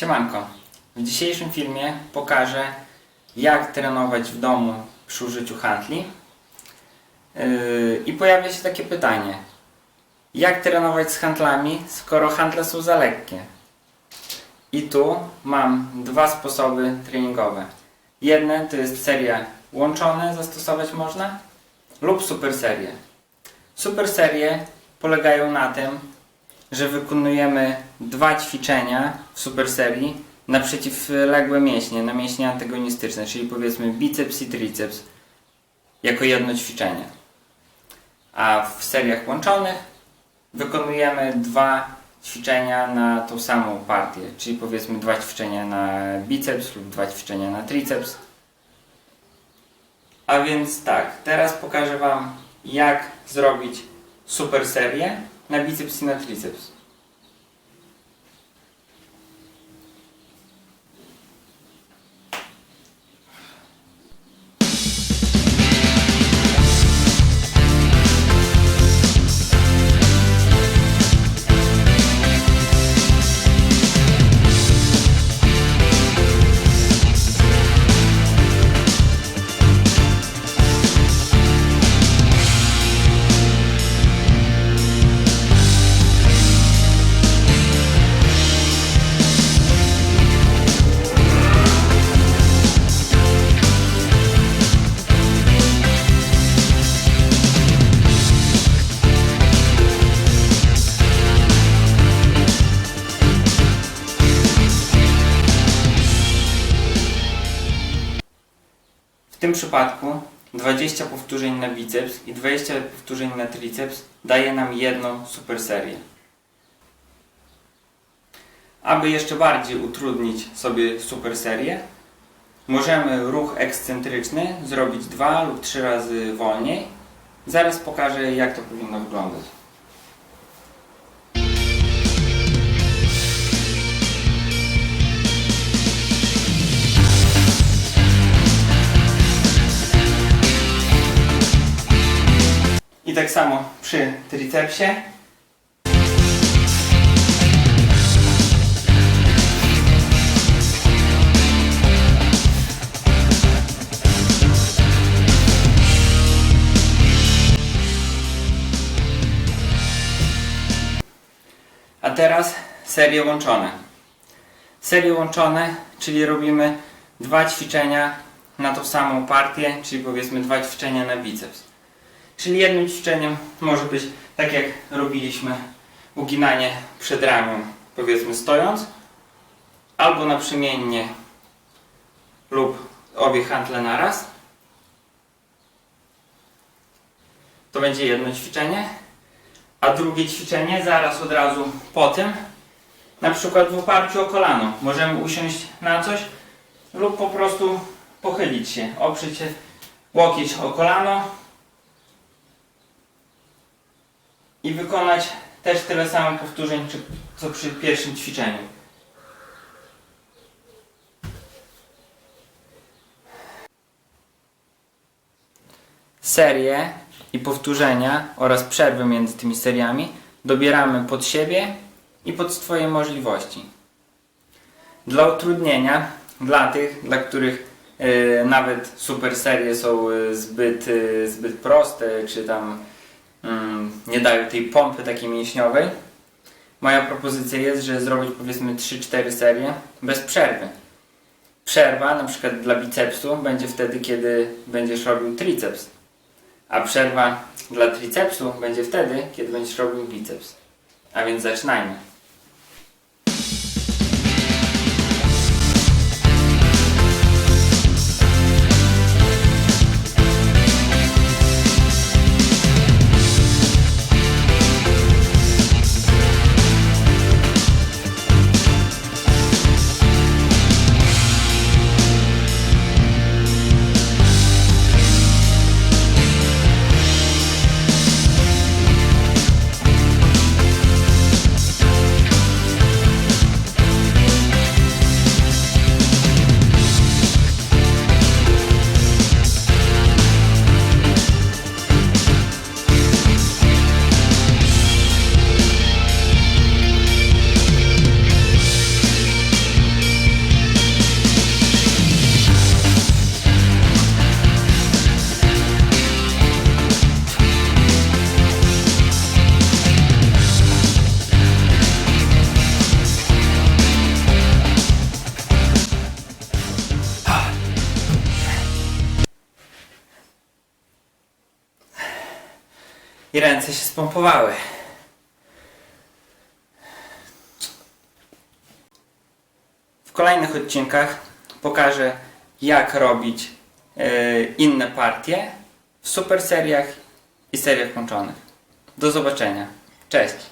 Siemanko. W dzisiejszym filmie pokażę jak trenować w domu przy użyciu handli. Yy, I pojawia się takie pytanie. Jak trenować z handlami, skoro handle są za lekkie? I tu mam dwa sposoby treningowe. Jedne to jest seria łączone zastosować można lub super serie. Super serie polegają na tym, że wykonujemy dwa ćwiczenia w super serii na przeciwległe mięśnie, na mięśnie antagonistyczne, czyli powiedzmy biceps i triceps jako jedno ćwiczenie. A w seriach łączonych wykonujemy dwa ćwiczenia na tą samą partię, czyli powiedzmy dwa ćwiczenia na biceps lub dwa ćwiczenia na triceps. A więc tak, teraz pokażę Wam jak zrobić super serię na biceps i na triceps. Tym przypadku 20 powtórzeń na biceps i 20 powtórzeń na triceps daje nam jedną super serię. Aby jeszcze bardziej utrudnić sobie super serię, możemy ruch ekscentryczny zrobić dwa lub trzy razy wolniej. Zaraz pokażę jak to powinno wyglądać. Tak samo przy tricepsie. A teraz serie łączone. Serie łączone, czyli robimy dwa ćwiczenia na tą samą partię, czyli powiedzmy dwa ćwiczenia na biceps. Czyli jednym ćwiczeniem może być tak jak robiliśmy uginanie przed ramią, powiedzmy stojąc, albo naprzemiennie lub obie hantle naraz. To będzie jedno ćwiczenie, a drugie ćwiczenie zaraz od razu po tym, na przykład w oparciu o kolano. Możemy usiąść na coś lub po prostu pochylić się, oprzeć się łokieć o kolano, i wykonać też tyle samo powtórzeń, co przy pierwszym ćwiczeniu. Serie i powtórzenia oraz przerwy między tymi seriami dobieramy pod siebie i pod swoje możliwości. Dla utrudnienia, dla tych, dla których e, nawet super serie są e, zbyt, e, zbyt proste, czy tam nie dają tej pompy takiej mięśniowej. Moja propozycja jest, że zrobić powiedzmy 3-4 serie bez przerwy. Przerwa na przykład dla bicepsu będzie wtedy, kiedy będziesz robił triceps. A przerwa dla tricepsu będzie wtedy, kiedy będziesz robił biceps. A więc zaczynajmy. I ręce się spompowały. W kolejnych odcinkach pokażę, jak robić e, inne partie w super seriach i seriach łączonych. Do zobaczenia. Cześć!